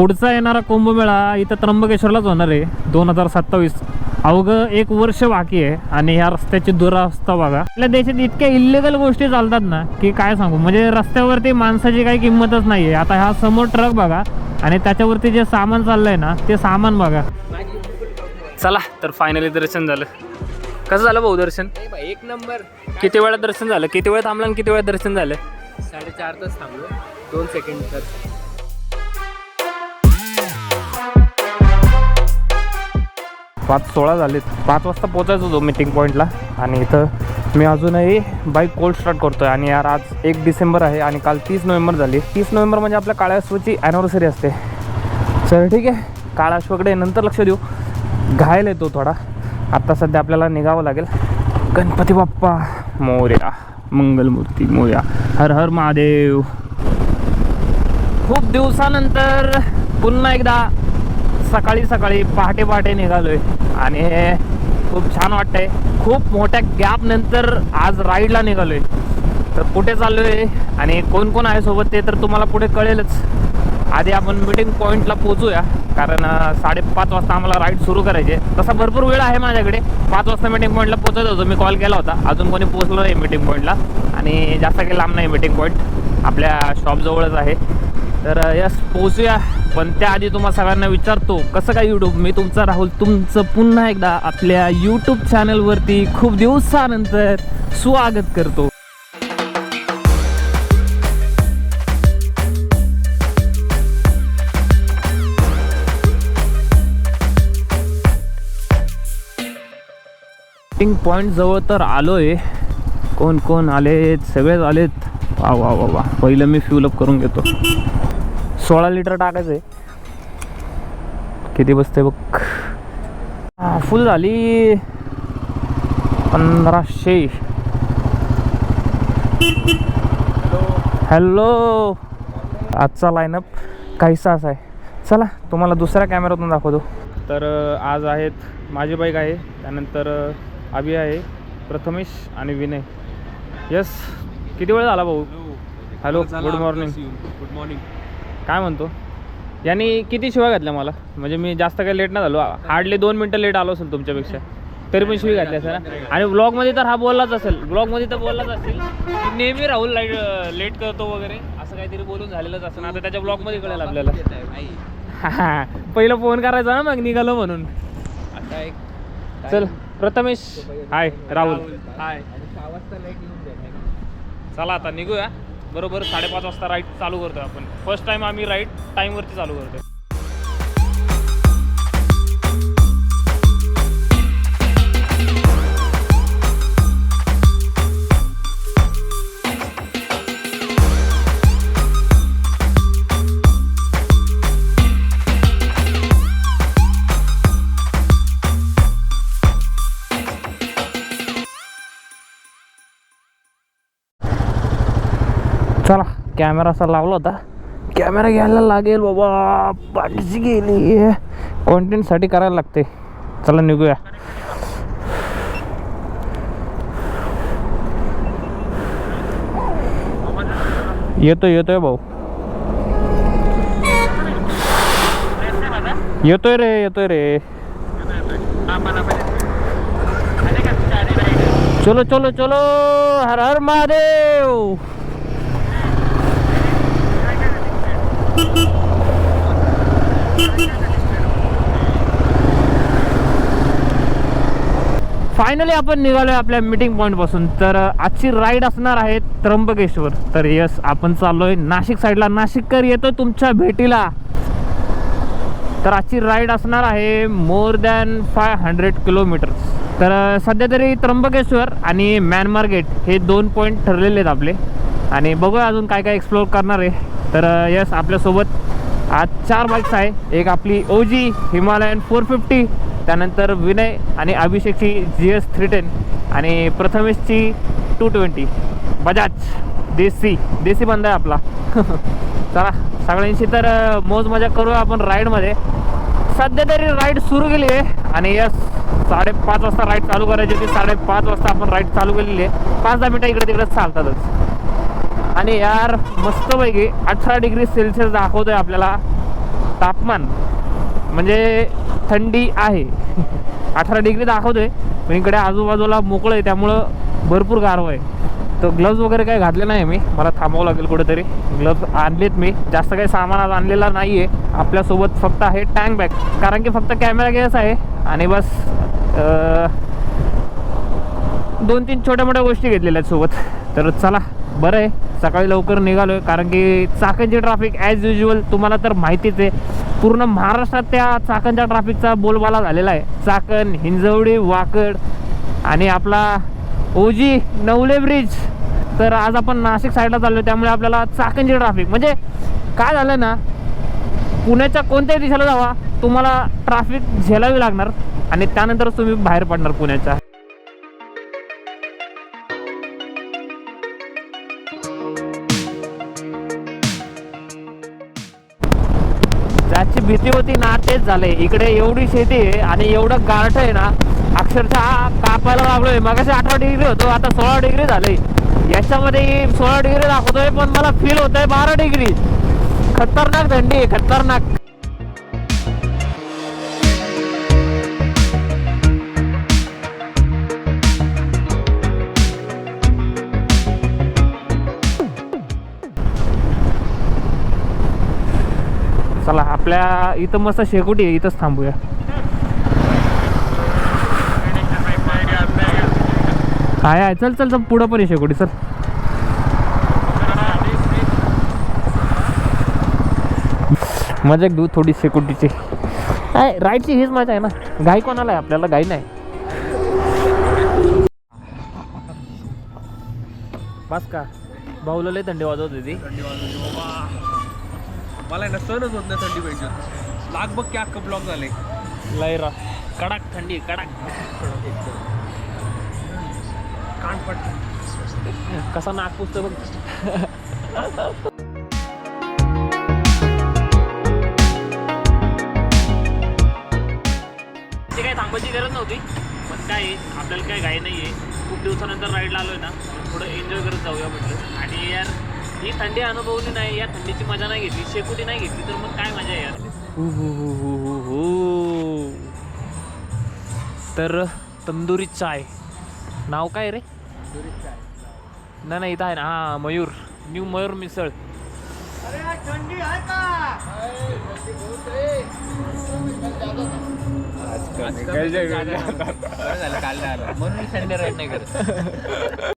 पुढचा येणारा कुंभमेळा इथं त्र्यंबकेश्वरलाच होणार आहे दोन हजार सत्तावीस. अवघं एक वर्ष बाकी आहे आणि ह्या रस्त्याची दुरावस्था बघा. आपल्या देशात इतक्या इलिगल गोष्टी चालतात ना की काय सांगू? म्हणजे रस्त्यावरती माणसाची काही किंमतच नाही आहे आता हा समोर ट्रक बघा आणि त्याच्यावरती जे सामान चाललंय ना ते सामान बघा. चला तर फायनली दर्शन झालं. कसं झालं भाऊ दर्शन? एक नंबर. किती वेळा दर्शन झालं? किती वेळ थांबलं आणि किती वेळा दर्शन झालं? साडेचार तास थांबलो. दोन सेकंड पाच सोळा झालेत. पाच वाजता पोचायचं होतो मीटिंग पॉईंटला आणि इथं मी अजूनही बाईक कोल्ड स्टार्ट करतोय. आणि यार आज एक डिसेंबर आहे आणि काल तीस नोव्हेंबर झाली. तीस नोव्हेंबर म्हणजे आपल्या काळ्या अश्वची ॲनिव्हर्सरी असते. चल ठीक आहे. काळाश्वकडे नंतर लक्ष देऊ. घायल येतो थोडा. आत्ता सध्या आपल्याला निघावं लागेल. गणपती बाप्पा मोर्या. मंगलमूर्ती मोर्या. हर हर महादेव. खूप दिवसानंतर पुन्हा एकदा सकाळी सकाळी पहाटे पहाटे निघालोय. आणि खूप छान वाटतंय. खूप मोठ्या गॅप नंतर आज राईडला निघालोय. तर कुठे चाललोय आणि कोण कोण आहे सोबत ते तर तुम्हाला पुढे कळेलच. आधी आपण मीटिंग पॉईंटला पोहोचूया. कारण साडेपाच वाजता आम्हाला राईड सुरू करायची आहे. तसा भरपूर वेळ आहे माझ्याकडे. पाच वाजता मीटिंग पॉईंटला पोहोचत होतो. मी कॉल केला होता. अजून कोणी पोहोचलं नाही मीटिंग पॉईंटला आणि जास्त काही लांब नाही मीटिंग पॉईंट आपल्या शॉपजवळच आहे. तर यस पोहोचूया. पण त्याआधी तुम्हा सगळ्यांना विचारतो कसं काय यूट्यूब मी तुमचा राहुल तुमचं पुन्हा एकदा आपल्या यूट्यूब चॅनलवरती खूप दिवसानंतर स्वागत करतो. पॉईंट जवळ तर आलोय. कोण कोण आलेत? सगळेच आलेत. वा वा वा वा. पहिलं मी फ्यूलअप करून घेतो. सोळा लिटर टाकायचं आहे किती बसते बघ. फुल झाली. पंधराशे. हॅलो आजचा लाईनअप काहीसा असा आहे. चला तुम्हाला दुसऱ्या कॅमेऱ्यातून दाखवतो. तर आज आहेत माझी बाईक आहे त्यानंतर अभि आहे प्रथमेश आणि विनय. यस किती वेळ झाला भाऊ? Hello good morning good morning काय म्हणतो? यांनी किती शिवाय घातल्या मला? म्हणजे मी जास्त काही लेट नाही झालो. हार्डली दोन मिनटं लेट आलो असेल तुमच्यापेक्षा. तरी पण शिवी घातली असेल ना आणि ब्लॉगमध्ये तर हा बोललाच असेल. ब्लॉगमध्ये तर बोललाच असेल. की नेहमी राहुल लाइट लेट करतो वगैरे. असं काहीतरी बोलून झालेलंच असं. आता त्याच्या ब्लॉगमध्ये कळेल आपल्याला. हा, पहिलं फोन करायचा ना मग निघालो म्हणून. आता एक चल प्रथमेश. हाय राहुल. हाय. चला आता निघूया. बरोबर साडेपाच वाजता राईड चालू करतोय आपण. फर्स्ट टाइम आम्ही राईड टाईमवरती चालू करतोय. कॅमेरा असा लावला होता. कॅमेरा घ्यायला लागेल बाबा. पाठीची गेली. कॉन्टेंटसाठी करायला लागते. चला निघूया. येतोय येतोय भाऊ. येतोय रे येतोय रे. चलो चलो चलो. हर हर महादेव. फायनली आपण निघालोय आपल्या मीटिंग पॉईंटपासून. तर आजची राईड असणार आहे त्र्यंबकेश्वर. तर यस आपण चाललोय नाशिक साईडला नाशिककर येतोय तुमच्या भेटीला. तर आजची राईड असणार आहे more than five hundred kilometres तर सध्या तरी त्र्यंबकेश्वर आणि म्यानमार गेट हे दोन पॉईंट ठरलेले आहेत आपले. आणि बघूया अजून काय काय एक्सप्लोअर करणार आहे. तर यस आपल्यासोबत आज चार बाईक्स आहे. एक आपली ओजी हिमालयन फोर फिफ्टी त्यानंतर विनय आणि अभिषेकची जी एस थ्री टेन आणि प्रथमेशची टू ट्वेंटी बजाज देसी देसी बंद आहे आपला. चला सगळ्यांशी तर मोज मौज मजा करूया आपण राईडमध्ये सध्या तरी राईड सुरू केली आहे आणि यस साडेपाच वाजता राईड चालू करायची होती. साडेपाच वाजता आपण राईड चालू केलेली आहे. पाच दहा मिनटं इकडे तिकडे चालतातच. आणि यार मस्तपैकी अठरा डिग्री सेल्सिअस दाखवतोय आपल्याला. तापमान. म्हणजे थंडी आहे. अठरा डिग्री दाखवतोय पण इकडे आजूबाजूला मोकळं आहे त्यामुळं भरपूर गारव आहे. तर ग्लव्ज वगैरे काही घातले नाही मी. मला थांबावं लागेल कुठेतरी. ग्लव्ज आणलेत मी. जास्त काही सामान आज आणलेला नाही आहे आपल्यासोबत फक्त आहे टँक बॅग कारण की फक्त कॅमेरा घ्यायचा आहे. आणि बस दोन तीन छोट्या मोठ्या गोष्टी घेतलेल्या आहेत सोबत. तर चला बरं आहे. सकाळी लवकर निघालो आहे कारण की चाकणची ट्रॅफिक ॲज युजल तुम्हाला तर माहितीच आहे. पूर्ण महाराष्ट्रात त्या चाकणच्या ट्रॅफिकचा बोलबाला झालेला आहे. चाकण हिंजवडी वाकड आणि आपला ओजी नवले ब्रिज तर आज आपण नाशिक साईडला चाललो त्यामुळे आपल्याला चाकणची ट्रॅफिक म्हणजे काय झालं ना पुण्याच्या कोणत्याही दिशेला जावा तुम्हाला ट्रॅफिक झेलावी लागणार आणि त्यानंतरच तुम्ही बाहेर पडणार पुण्याच्या. भीती होती ना तेच झाले. इकडे एवढी शेती आहे आणि एवढं गारठ आहे ना अक्षरशः कापायला लागलोय. मगाशी अठरा डिग्री होतो आता सोळा डिग्री झाले. याच्यामध्ये सोळा डिग्री दाखवतोय पण मला फील होत आहे बारा डिग्री. खतरनाक थंडी आहे खतरनाक. आपल्या इथं मस्त शेकोटी आहे इथंच थांबूया. काय आहे चल चल चल पुढं पण आहे शेकोटी चल. मजा घेऊ थोडी शेकोटीची. काय राईडची हीच मजा आहे ना. गाई कोणाला आहे? आपल्याला गाई नाही. बस का? भाऊला लय थंडी वाजवत होती. मला आहे ना सहनच होत नाही थंडी पाहिजे लाग बघ की अख्खं ब्लॉक झाले लयरा कडक थंडी कडक. कान पड कसा नाक पुसतो बघ. थांबायची गरज नव्हती पण काय आहे, आपल्याला काही घाई नाही आहे खूप दिवसानंतर राईडला आलोय ना तर थोडं एन्जॉय करत जाऊया म्हटलं. आणि यार ही थंडी अनुभवली नाही या थंडीची मजा नाही घेतली शेकोटी नाही घेतली तर मग काय मजा आहे यार हु हु हु हु हु हु. तर तंदुरी चाय. नाव काय रे? नाही नाही इथं आहे ना. हा मयूर. न्यू मयूर मिसळ.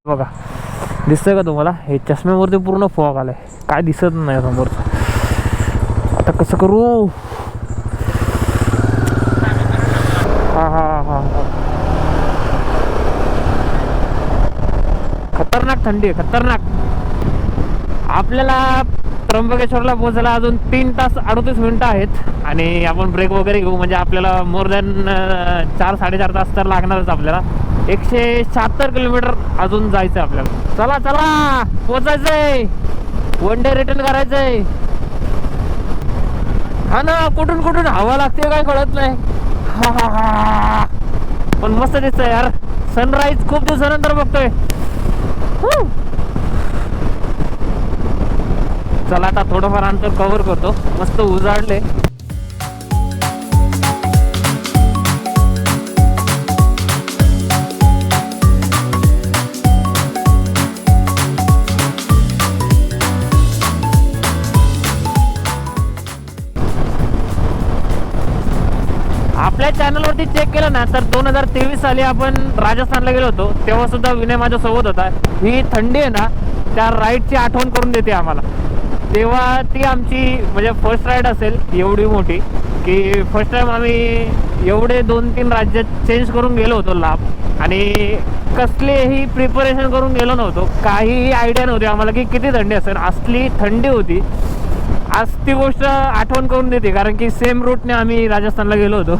बघा. दिसतंय का तुम्हाला? हे चष्म्यावरती पूर्ण फॉग आलाय. काय दिसत नाही समोरचं. आता कसं करू? हा हा हा हा. खतरनाक थंडी आहे खतरनाक. आपल्याला त्र्यंबकेश्वरला पोहोचायला अजून तीन तास अडतीस मिनिटं आहेत आणि आपण ब्रेक वगैरे घेऊ. म्हणजे आपल्याला मोर दॅन चार साडेचार तास तर लागणारच आपल्याला. एकशे शहात्तर किलोमीटर अजून जायचं आपल्याला. चला चला पोचायचंय. वन डे रिटर्न करायचंय. हा ना कुठून कुठून? हवा लागते काय कळत नाही. हा हा हा पण मस्त दिसतंय यार. सनराईज खूप दिवसानंतर बघतोय. चला आता थोडंफार अंतर कव्हर करतो. मस्त उजाडले. चॅनलवरती चेक केलं ना तर दोन हजार तेवीस साली आपण राजस्थानला गेलो होतो तेव्हा सुद्धा विनय माझ्यासोबत होता. ही थंडी आहे ना त्या राईडची आठवण करून देते आम्हाला. तेव्हा ती आमची म्हणजे फर्स्ट राईड असेल एवढी मोठी की फर्स्ट टाईम आम्ही एवढे दोन तीन राज्यात चेंज करून गेलो होतो लाभ आणि कसलेही प्रिपरेशन करून गेलो नव्हतो काहीही आयडिया नव्हती आम्हाला की किती थंडी असेल. असली थंडी होती. आज ती गोष्ट आठवण करून देते कारण की सेम रूटने आम्ही राजस्थानला गेलो होतो.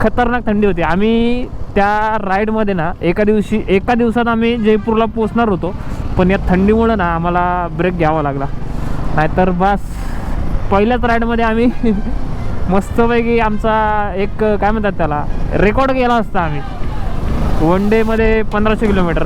खतरनाक थंडी होती. आम्ही त्या राईडमध्ये ना एका दिवशी एका दिवसात आम्ही जयपूरला पोचणार होतो. पण या थंडीमुळं ना आम्हाला ब्रेक घ्यावा लागला. नाहीतर बस. पहिल्याच राईडमध्ये आम्ही मस्तपैकी आमचा एक काय म्हणतात त्याला रेकॉर्ड केला असता आम्ही. वन डेमध्ये पंधराशे किलोमीटर.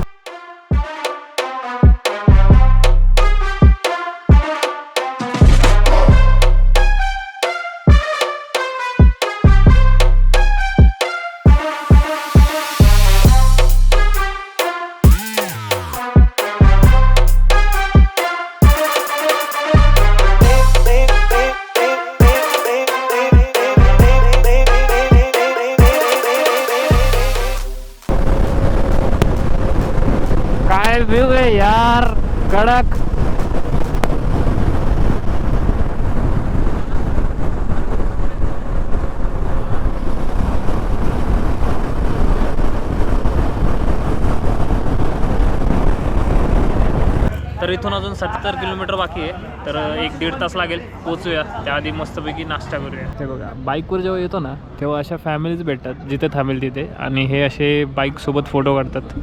सत्तर किलोमीटर बाकी आहे. तर एक दीड तास लागेल. पोचूया त्याआधी मस्तपैकी नाश्ता करूया. ते बघा बाईकवर जेव्हा येतो ना तेव्हा अशा फॅमिलीज भेटतात जिथे थांबेल तिथे. आणि हे असे बाईकसोबत फोटो काढतात.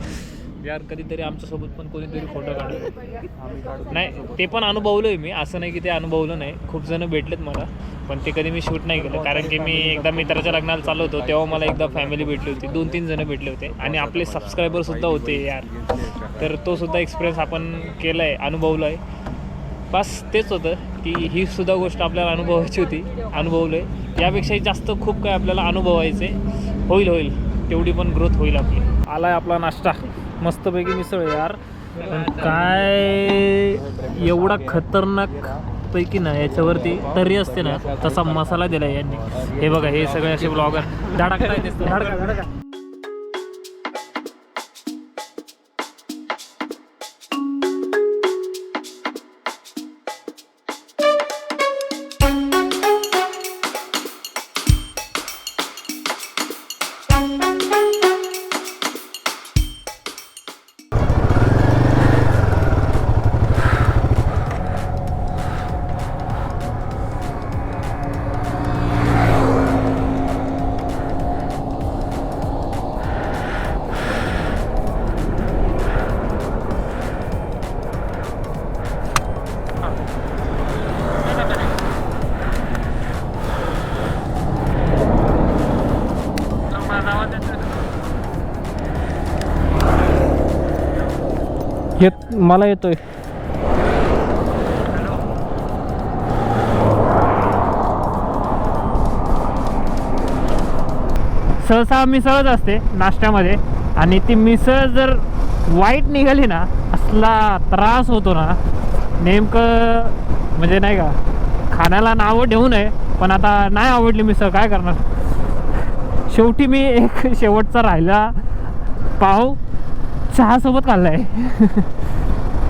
यार कधीतरी आमच्यासोबत पण कोणीतरी फोटो काढतो नाही ते पण अनुभवलं आहे मी. असं नाही की ते अनुभवलं नाही. खूप जण भेटलेत मला. पण ते कधी मी शूट नाही केलं. कारण की मी एकदा मित्राच्या लग्नाला चाललो होतो. तेव्हा मला एकदा फॅमिली भेटली होती. दोन तीन जण भेटले होते. आणि आपले सबस्क्रायबर सुद्धा होते यार. तर तो सुद्धा एक्सपिरियन्स आपण केला आहे अनुभवला आहे बस तेच होतं की ही सुद्धा गोष्ट आपल्याला अनुभवायची होती. अनुभवलं आहे यापेक्षाही जास्त खूप काय आपल्याला अनुभवायचे. होईल होईल. तेवढी पण ग्रोथ होईल आपली. आलाय आपला नाश्ता. मस्तपैकी मिसळ यार. पण काय एवढा खतरनाक पैकी ना याच्यावरती तरी असते ना तसा मसाला दिला यांनी. हे बघा हे सगळे असे ब्लॉगर धडकता धडका धडका. मला येतोय. सहसा मिसळच असते नाश्त्यामध्ये. आणि ती मिसळ जर वाईट निघाली ना असला त्रास होतो ना नेमकं म्हणजे नाही का खाण्याला नावं ठेवू नये पण आता नाही आवडली मिसळ काय करणार? शेवटी मी एक शेवटचा राहिला पाव चहासोबत खाल्लाय.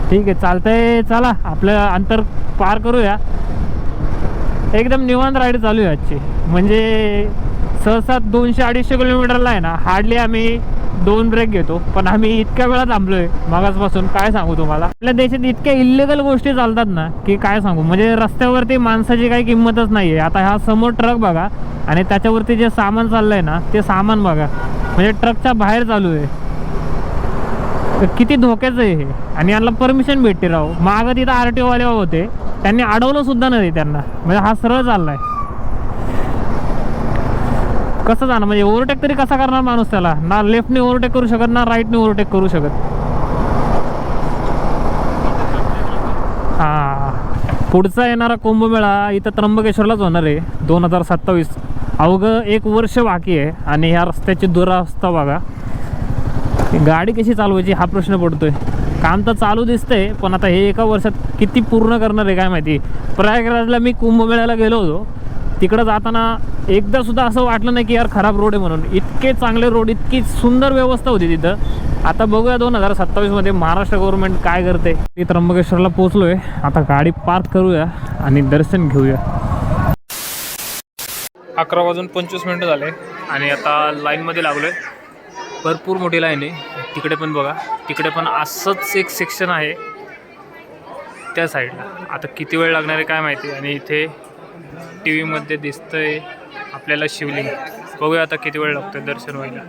ठीक आहे चालतंय. चला आपलं अंतर पार करूया. एकदम निवांत राईड चालू आहे आजची. म्हणजे सहसा दोनशे अडीचशे किलोमीटरला आहे ना हार्डली आम्ही दोन ब्रेक घेतो. पण आम्ही इतक्या वेळा थांबलोय मागासपासून. काय सांगू तुम्हाला? आपल्या देशात इतक्या इलिगल गोष्टी चालतात ना की काय सांगू? म्हणजे रस्त्यावरती माणसाची काही किंमतच नाही आहे आता हा समोर ट्रक बघा आणि त्याच्यावरती जे सामान चाललंय ना ते सामान बघा. म्हणजे ट्रकच्या बाहेर चालू आहे. तर किती धोक्याचं आहे हे? आणि यांना परमिशन भेटते राव. मागं तिथं आर टी ओवाले होते. त्यांनी अडवलं सुद्धा नाही त्यांना. म्हणजे हा सरळ चाललाय. कसं जाणार? म्हणजे ओव्हरटेक तरी कसा करणार माणूस त्याला? ना लेफ्टने ओव्हरटेक करू शकत ना राईटने ओव्हरटेक करू शकत. हा. पुढचा येणारा कुंभमेळा इथं त्र्यंबकेश्वरलाच होणार आहे. दोन हजार सत्तावीस. अवघं एक वर्ष बाकी आहे. आणि ह्या रस्त्याची दुरावस्था बघा. गाडी कशी चालवायची हा प्रश्न पडतोय. काम तर चालू दिसतंय पण आता हे एका वर्षात किती पूर्ण करणार आहे काय माहिती. प्रयागराजला मी कुंभमेळ्याला गेलो होतो. तिकडं जाताना एकदा सुद्धा असं वाटलं नाही की यार खराब रोड आहे म्हणून. इतके चांगले रोड इतकी सुंदर व्यवस्था होती तिथं. आता बघूया दोन हजार सत्तावीसमध्ये महाराष्ट्र गव्हर्नमेंट काय करते. मी त्र्यंबकेश्वरला पोहोचलोय. आता गाडी पार्क करूया आणि दर्शन घेऊया. अकरा वाजून पंचवीस मिनटं झाले आणि आता लाईनमध्ये लागलोय. भरपूर मोठी लाईन आहे. तिकडे पण बघा. तिकडे पण असंच एक सेक्शन आहे. त्या साईडला आता किती वेळ लागणार आहे काय माहिती? आणि इथे टी व्हीमध्ये दिसतंय आपल्याला शिवलिंग. बघूया आता किती वेळ लागतोय दर्शन व्हायला.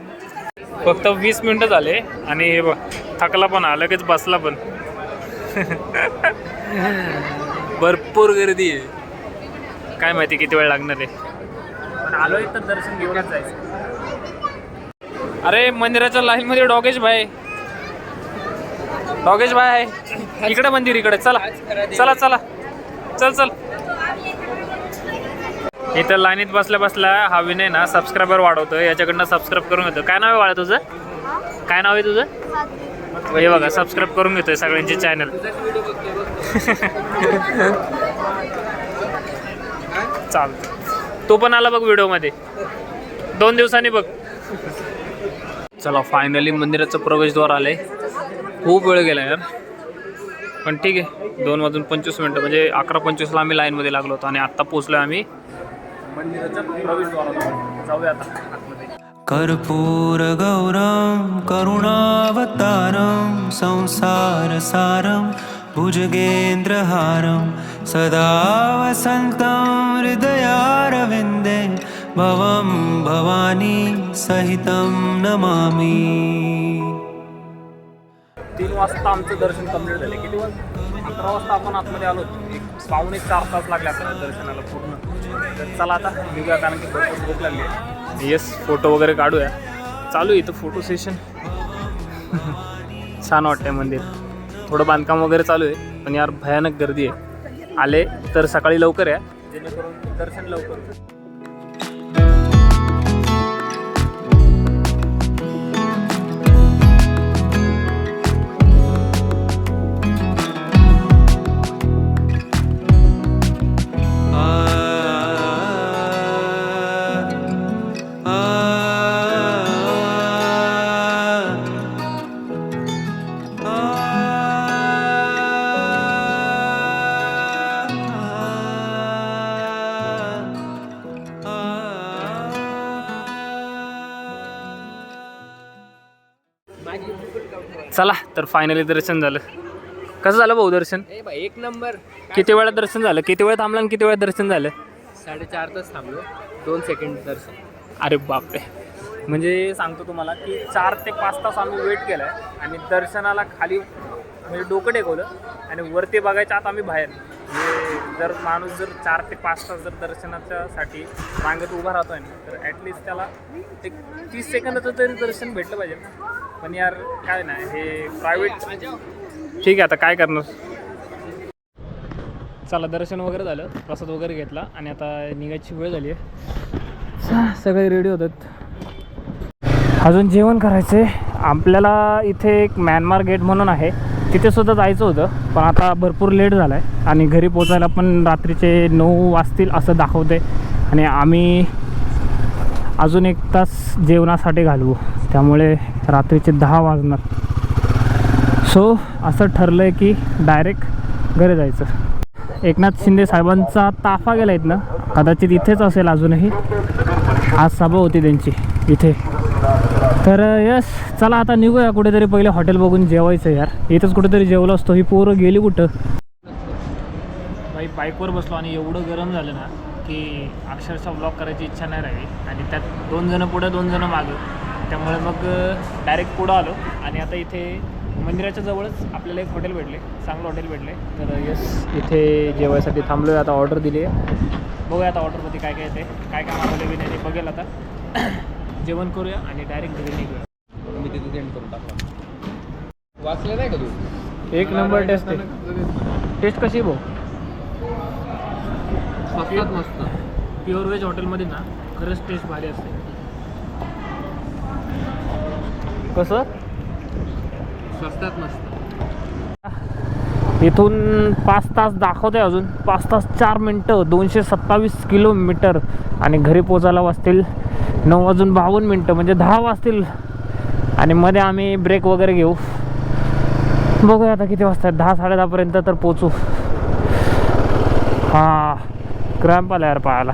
फक्त वीस मिनटं झाले. आणि हे बघ थकला पण हा लगेच बसला पण. भरपूर गर्दी आहे. काय माहिती किती वेळ लागणार आहे. पण आलो तर दर्शन घेऊनच जायचं. अरे मंदिराच्या लाईन मध्ये डॉगेश भाई. डॉगेश भाई. आहे इकडे मंदिर इकडे. चला. चला चला. चल चल. इथं लाईनीत बसल्या बसल्या हा विनय ना सबस्क्रायबर वाढवतो याच्याकडनं सबस्क्राईब करून घेतो काय नाव आहे वाळा तुझं? काय नाव आहे तुझं? हे बघा सबस्क्राईब करून घेतोय सगळ्यांचे चॅनल चालतं तो पण आला बघ व्हिडिओमध्ये दोन दिवसांनी बघ. चला फायनली मंदिराचं प्रवेशद्वार आलं आहे खूप वेळ गेला यार. पण ठीक आहे दोन वाजून पंचवीस मिनटं म्हणजे अकरा पंचवीसला आम्ही लाईनमध्ये लागलो होतो आणि आत्ता पोचलो आम्ही मंदिराच्या प्रवेशद्वाराला. जाऊया आता. कर्पूर गौरम करुणावतारम संसार सारम भुजगेंद्रहारम सदा वसन्तं हृदयारविन्दे भवं भवानी सहितं नमामि। तीन वाजता आमचं दर्शन कंप्लीट झालं. किती वाजता? अकरा वाजता आपण आतमध्ये आलो. एक पावणे चार तास लागले आपल्याला दर्शनाला पूर्ण. तर चला आता निघूया कारण की भरपूर भूक लागली आहे. येस फोटो वगैरे काढूया. चालू आहे इथं फोटो सेशन छान वाटतंय मंदिर. थोडं बांधकाम वगैरे चालू आहे पण यार भयानक गर्दी आहे. आले तर सकाळी लवकर या जेणेकरून दर्शन लवकर चला तर फायनली दर्शन झालं. कसं झालं भाऊ दर्शन? एक नंबर. किती वेळा दर्शन झालं? किती वेळ थांबलं आणि किती वेळा दर्शन झालं? साडेचार तास थांबलो. दोन सेकंड दर्शन. अरे बापरे. म्हणजे सांगतो तुम्हाला की चार ते पाच तास आम्ही वेट केला आहे आणि दर्शनाला खाली म्हणजे डोकं टेकवलं आणि वरती बघायच्या आत आम्ही बाहेर. म्हणजे जर माणूस जर चार ते पाच तास जर दर्शनाच्यासाठी रांगेत उभा राहतोय ना तर ॲटलिस्ट त्याला एक तीस सेकंदाचं तरी दर्शन भेटलं पाहिजे ना. पण यार काय नाही हे प्रायव्हेट ठीक आहे आता काय करणार? चला दर्शन वगैरे झालं प्रसाद वगैरे घेतला आणि आता निघायची वेळ झाली आहे. सगळे रेडी होतात. अजून जेवण करायचे आपल्याला इथे एक म्यानमार गेट म्हणून आहे. तिथे सुद्धा जायचं होतं पण आता भरपूर लेट झाला आहे आणि घरी पोचायला पण रात्रीचे नऊ वाजतील असं दाखवते आणि आम्ही अजून एक तास जेवणासाठी घालवू. त्यामुळे रात्रीचे दहा वाजणार. सो असं ठरलं आहे की डायरेक्ट घरी जायचं. एकनाथ शिंदे साहेबांचा ताफा गेला आहेत ना कदाचित इथेच असेल अजूनही. आज सभा होती त्यांची इथे. तर यस चला आता निघूया कुठेतरी पहिले हॉटेल बघून जेवायचं यार. इथंच कुठेतरी जेवलो असतो. ही पोरं गेली कुठं? बाईकवर बसलो आणि एवढं गरम झालं ना की अक्षरशः ब्लॉक करायची इच्छा नाही राहिली. आणि त्यात दोन जणं पुढं दोन जणं मागं. त्यामुळे मग डायरेक्ट पुढं आलो. आणि आता इथे मंदिराच्या जवळच आपल्याला एक हॉटेल भेटले. चांगलं हॉटेल भेटले. तर यस इथे जेवायसाठी थांबलो आहे आता ऑर्डर दिली आहे बघूया आता ऑर्डरमध्ये काय काय येते काय काय मागवलं ते बघेल आता. जेवण करूया आणि डायरेक्ट घरी निघूया. मी तिथे सेंड करून टाकला. वाचलं नाही का तू? एक नंबर टेस्ट टेस्ट कशी भाऊ? स्वस्तात मस्त. प्युअर व्हेज हॉटेलमध्ये ना खरंच टेस्ट भारी असते. कसं? स्वस्तात मस्त. इथून पाच तास दाखवते अजून. पाच तास चार मिनटं दोनशे सत्तावीस किलोमीटर. आणि घरी पोचायला वाजतील नऊ वाजून बावन्न मिनटं म्हणजे दहा वाजतील. आणि मध्ये आम्ही ब्रेक वगैरे घेऊ. बघूया आता किती वाजता दहा साडे दहापर्यंत तर पोचू. हा. क्रॅम्प आला यार पायाला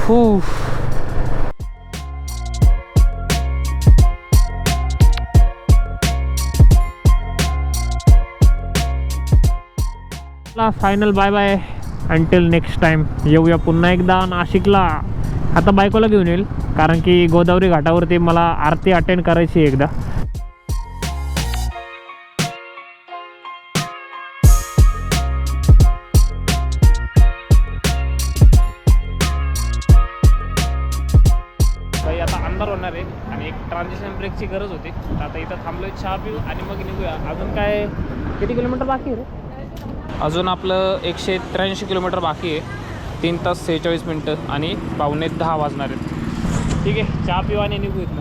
फू final bye bye until next time येऊया पुन्हा एकदा नाशिकला. आता बायकोला घेऊन येईल कारण की गोदावरी घाटावरती मला आरती अटेंड करायची आहे एकदा. चहा पिऊ आणि मग निघूया. अजून काय किती किलोमीटर बाकी आहे रे? अजून आपलं एकशे त्र्याऐंशी किलोमीटर बाकी आहे. तीन तास सेहेचाळीस मिनटं आणि पावणे दहा वाजणार आहेत. ठीक आहे चहा पिऊ आणि निघू इथनं.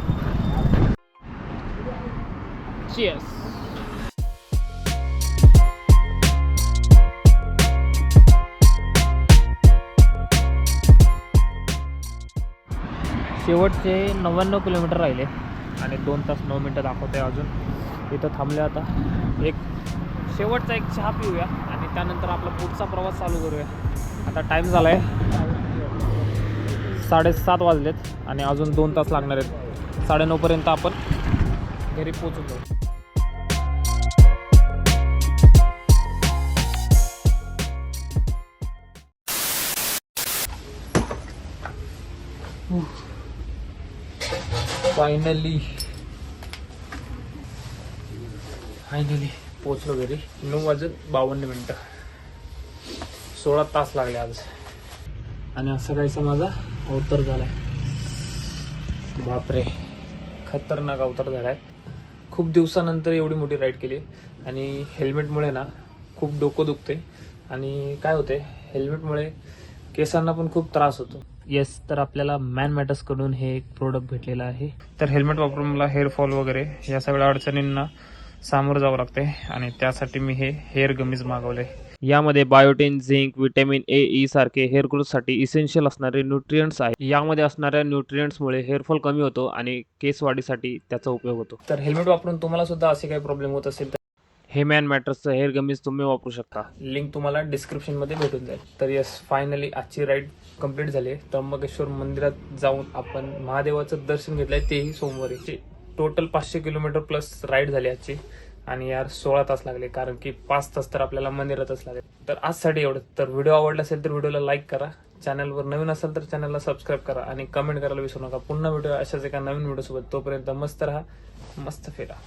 Cheers. शेवटचे नव्याण्णव किलोमीटर राहिले. आणि दोन तास नऊ मिनटं दाखवते अजून. इथं थांबले आता. एक शेवटचा एक चहा पिऊया आणि त्यानंतर आपला पुढचा प्रवास चालू करूया. आता टाईम झाला आहे साडेसात वाजलेत आणि अजून दोन तास लागणार आहेत. साडेनऊपर्यंत आपण घरी पोचून फायनली फायनली पोचलो घरी. नऊ वाजत बावन्न मिनटं. सोळा तास लागले आज. आणि असं काहीसा माझा अवतार झालाय. बापरे. खतरनाक अवतार झालाय. खूप दिवसानंतर एवढी मोठी राईड केली. आणि हेल्मेटमुळे ना खूप डोकं दुखते आणि काय होते हेल्मेटमुळे केसांना पण खूप त्रास होतो. येस तर आपल्याला मॅन मॅटर्सकडून हे एक प्रोडक्ट भेटलेलं आहे. तर हेल्मेट वापरून मला हेअर फॉल वगैरे या सगळ्या अडचणींना सामोरं जावं लागते आणि त्यासाठी मी हे हेअर गमीज मागवले. यामध्ये biotin zinc vitamin A E सारखे हेअर ग्रोथसाठी इसेन्शियल असणारे न्यूट्रियंट्स आहेत. यामध्ये असणाऱ्या न्यूट्रियंट्समुळे हेअरफॉल कमी होतो आणि केस वाढीसाठी त्याचा उपयोग होतो. तर हेल्मेट वापरून तुम्हाला सुद्धा असे काही प्रॉब्लेम होत असेल तर हे मॅन मॅटर्सचं हेअर गमीज तुम्ही वापरू शकता. लिंक तुम्हाला डिस्क्रिप्शनमध्ये भेटून जाईल. तर यस फायनली आजची राईड कंप्लीट झाली आहे. त्र्यंबकेश्वर मंदिरात जाऊन आपण महादेवाचं दर्शन घेतलंय तेही सोमवारी. टोटल पाचशे किलोमीटर प्लस राईड झाली आजची. आणि यार सोळा तास लागले कारण की पाच तास तर आपल्याला मंदिरातच लागले. तर आजसाठी एवढं. तर व्हिडिओ आवडला असेल तर व्हिडिओला लाईक करा. चॅनलवर नवीन असेल तर चॅनलला सबस्क्राईब करा. आणि कमेंट करायला विसरू नका. पुन्हा व्हिडिओ अशाच एका नवीन व्हिडिओसोबत तोपर्यंत मस्त राहा मस्त फिरा.